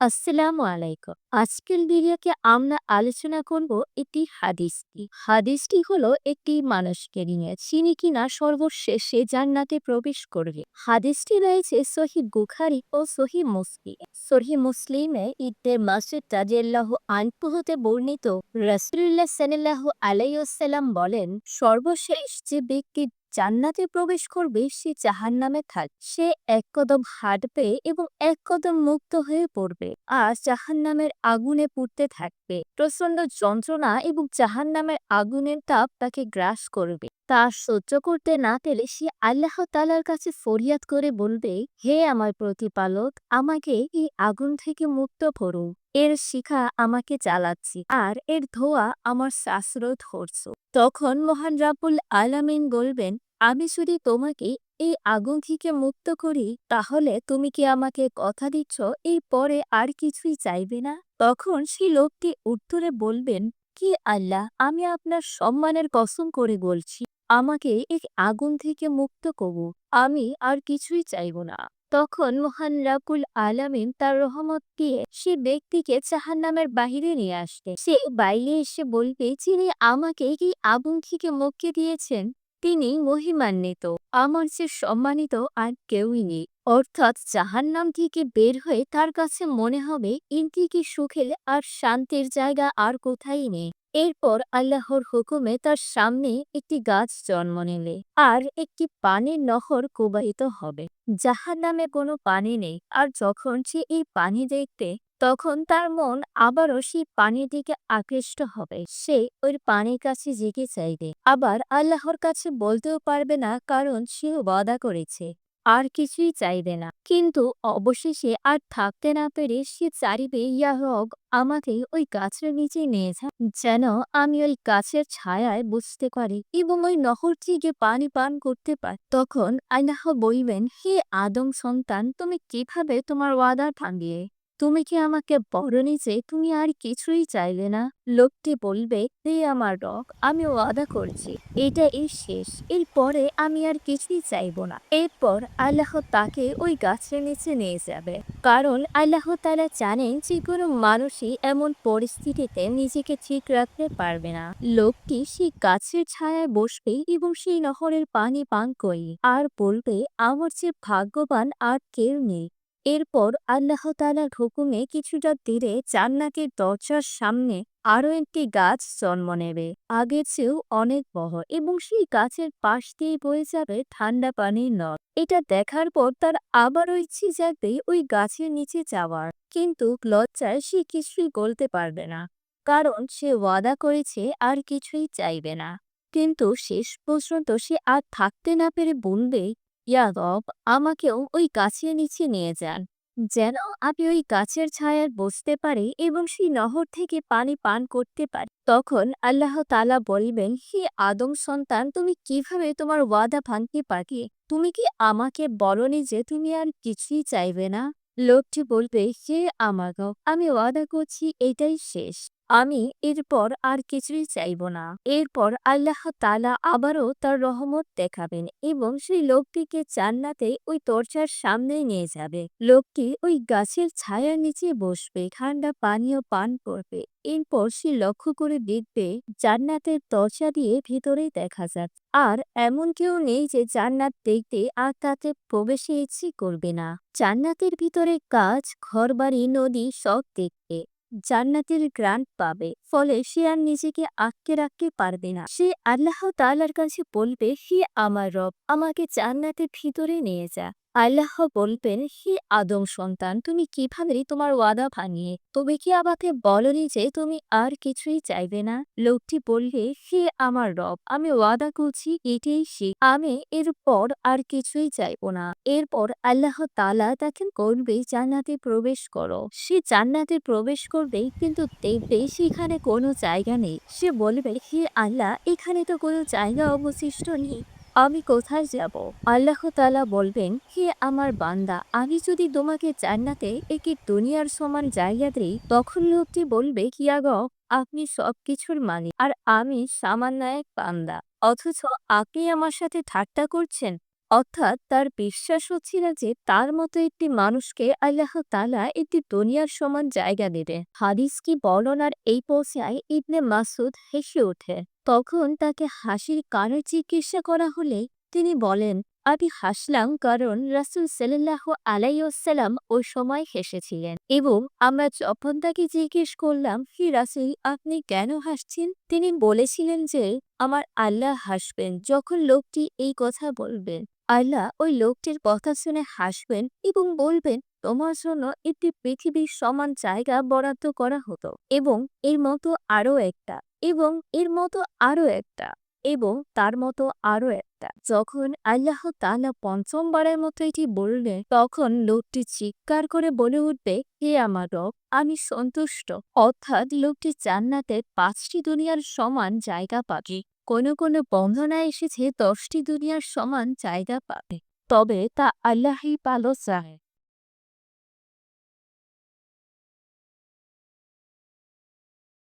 আসসালামু আলাইকুম। আজকের ভিডিওকে আমরা আলোচনা করব একটি হাদিসটি। হাদিসটি হলো একটি মানুষকে নিয়ে, যিনি কিনা সর্বশেষে জান্নাতে প্রবেশ করবে। হাদিসটি রয়েছে সহি বুখারি ও সহি মুসলিম। সহি মুসলিমে ইদ্দের মাসুদ রাজিয়াল্লাহ আনহু হতে বর্ণিত রাসূলুল্লাহ সাল্লাল্লাহু আলাইসাল্লাম বলেন, সর্বশেষ যে ব্যক্তি জান্নাতে প্রবেশ করবে, সে জাহান্নামে থাক, সে এক কদম হাঁটবে এবং এক কদম মুক্ত হয়ে পড়বে। আর জাহান্নামের আগুনে পুড়তে থাকবে। প্রচণ্ড যন্ত্রণা এবং জাহান্নামের আগুনের তাপ তাকে গ্রাস করবে। তা সহ্য করতে না পেলে সে আল্লাহ তালার কাছে ফরিয়াদ করে বলবে, হে আমার প্রতিপালক, আমাকে এই আগুন থেকে মুক্ত করুন এর শিখা আমাকে চালাচ্ছি আর এর ধোয়া আমার শ্বাসরোধ ধরছ। তখন মহান রাবুল আলামিন বলবেন, আমি যদি তোমাকে এই আগুন থেকে মুক্ত করি, তাহলে তুমি কি আমাকে কথা দিচ্ছ? এই পরে আর কিছুই চাইবে না? তখন সেই লোকটি উত্তরে বলবেন, কি আল্লাহ, আমি আপনার সম্মানের কসম করে বলছি। আমাকে এক আগুন থেকে মুক্ত করু আমি আর কিছুই চাইব না। তখন মহান রাকুল আলামিন তার রহমত দিয়ে সে ব্যক্তিকে জাহান্নামের বাহিরে নিয়ে আসবে সে বাইরে এসে বলবে, যিনি আমাকে এই আগুন থেকে মুক্তি দিয়েছেন, তিনি মহিমান্বিত। আমার যে সম্মানিত আর কেউই নেই। অর্থাৎ জাহান্নাম থেকে বের হয়ে তার কাছে মনে হবে ইন থেকে সুখের আর শান্তির জায়গা আর কোথায় নেই। এরপর আল্লাহর হুকুমে তার সামনে একটি গাছ জন্ম নিলে আর একটি পানির নহর কুবাহিত হবে। যাহার নামে কোনো পানি নেই, আর যখন সে এই পানি দেখতে, তখন তার মন আবারও সেই পানির দিকে আকৃষ্ট হবে। সে ওই পানির কাছে জেগে চাইবে। আবার আল্লাহর কাছে বলতেও পারবে না, কারণ সেও ওয়াদা করেছে। আর কিছুই চাইবে না। কিন্তু অবশেষে আর থাকতে না পেরে সে চারিবে ইয়া রব, আমাকে ওই গাছের নিচে নিয়ে যা, যেন আমি ওই গাছের ছায়ায় বুঝতে পারি এবং ওই নহর থেকে পানি পান করতে পারি। তখন আইনাহ বলবেন, হে আদম সন্তান, তুমি কীভাবে তোমার ওয়াদা ভাঙিয়ে তুমি কি আমাকে বলনি যে তুমি আর কিছুই চাইলে না? লোকটি বলবে, হে আমার রক আমি ওয়াদা করছি। এটা এই শেষ। এরপরে আমি আর কিছুই চাইব না। এরপর আল্লাহ তাকে ওই গাছের নিচে নিয়ে যাবে। কারণ আল্লাহ তারা জানেন যে কোনো মানুষই এমন পরিস্থিতিতে নিজেকে ঠিক রাখতে পারবে না। লোকটি সেই গাছের ছায়ায় বসবে এবং সেই নহরের পানি পান করি আর বলবে, আমার যে ভাগ্যবান আর কেউ নেই। এরপর আল্লাহ তালার হুকুমে কিছুটা দূরে জান্নাতের দরজার সামনে আরও একটি গাছ জন্ম নেবে। আগের চেয়েও অনেক বড় এবং সেই গাছের পাশ দিয়ে বয়ে যাবে ঠান্ডা পানির নদ। এটা দেখার পর তার আবারও ইচ্ছে যাবে ওই গাছের নিচে যাওয়ার। কিন্তু লজ্জায় সে কিছুই বলতে পারবে না। কারণ সে ওয়াদা করেছে আর কিছুই চাইবে না। কিন্তু শেষ পর্যন্ত সে আর থাকতে না পেরে বলবে ইয়া রব আমাকেও ওই গাছের নিচে নিয়ে যান। যেন আমি ওই গাছের ছায়ার বসতে পারি এবং সেই নহর থেকে পানি পান করতে পারি। তখন আল্লাহ তালা বলবেন, হে আদম সন্তান, তুমি কীভাবে তোমার ওয়াদা ভাঙতে পারি তুমি কি আমাকে বলনি যে তুমি আর কিছুই চাইবে না? লোকটি বলবে, হে আমার আমি ওয়াদা করছি, এটাই শেষ। আমি এরপর আর কিছুই চাইব না। এরপর আল্লাহ তালা আবারও তার রহমত দেখাবেন এবং সেই লোকটিকে জান্নাতে ওই দরজার সামনে নিয়ে যাবে। লোকটি ওই গাছের ছায়ার নিচে বসবে, ঠান্ডা পানীয় পান করবে। এরপর সে লক্ষ্য করে দেখবে জান্নাতের দরজা দিয়ে ভিতরে দেখা যাচ্ছে। আর এমন কেউ নেই যে জান্নাত দেখতে আর তাতে প্রবেশে ইচ্ছে করবে না। জান্নাতের ভিতরে গাছ, ঘরবাড়ি, নদী সব দেখতে জান্নাতের গ্রান্ট পাবে। ফলে সে আর নিজেকে আটকে রাখতে পারবে না। সে আল্লাহ তালার কাছে বলবে, হে আমার রব, আমাকে জান্নাতের ভিতরে নিয়ে যা। আল্লাহ বলবেন, হে আদম সন্তান, তুমি কীভাবে তোমার ওয়াদা ভাঙিয়ে? তবে কি আমাকে বলনি যে তুমি আর কিছুই চাইবে না? লোকটি বললে, হে আমার রব, আমি ওয়াদা করছি এটাই সে, আমি এরপর আর কিছুই চাইব না। এরপর আল্লাহ তালা তাকে করবে জান্নাতে প্রবেশ করো। সে জান্নাতে প্রবেশ করবে, কিন্তু দেখবে সেখানে কোনো জায়গা নেই। সে বলবে, হে আল্লাহ, এখানে তো কোনো জায়গা অবশিষ্ট নেই। আমি কোথায় যাব? আল্লাহ তালা বলবেন, হে আমার বান্দা, আমি যদি তোমাকে জান্নাতে একটি দুনিয়ার সমান জায়গা দিই, তখন লোকটি বলবে কিয়াগ আপনি সবকিছুর মালিক, আর আমি সামান্য এক বান্দা। অথচ আপনি আমার সাথে ঠাট্টা করছেন? অর্থাৎ তার বিশ্বাস হচ্ছিল যে তার মতো একটি মানুষকে আল্লাহ তালা একটি দুনিয়ার সমান জায়গা দেবে। হাদিস কি বর্ণনার এই পৌঁছায় ইবনে মাসুদ হেসে ওঠে। তখন তাকে হাসির কারণ চিকিৎসা করা হলে তিনি বলেন, আমি হাসলাম কারণ রাসুল সাল্লাহ আলাইসাল্লাম ওই সময় হেসেছিলেন এবং আমরা যখন তাকে জিজ্ঞেস করলাম, হি রাসুল, আপনি কেন হাসছেন? তিনি বলেছিলেন যে, আমার আল্লাহ হাসবেন যখন লোকটি এই কথা বলবেন। আল্লাহ ওই লোকটির কথা শুনে হাসবেন এবং বলবেন, তোমার জন্য একটি পৃথিবীর সমান জায়গা বরাদ্দ করা হতো এবং এর মতো আরও একটা। এবং এর মতো আরও একটা এবং তার মতো আরও একটা। যখন আল্লাহ তাআলা পঞ্চমবারের মতো এটি বললেন, তখন লোকটি চিৎকার করে বলে উঠবে, হে আমার রব, আমি সন্তুষ্ট। অর্থাৎ লোকটি জান্নাতের পাঁচটি দুনিয়ার সমান জায়গা পাবে। কোনো কোনো বন্ধনায় এসেছে দশটি দুনিয়ার সমান জায়গা পাবে। তবে তা আল্লাহই পালো চায়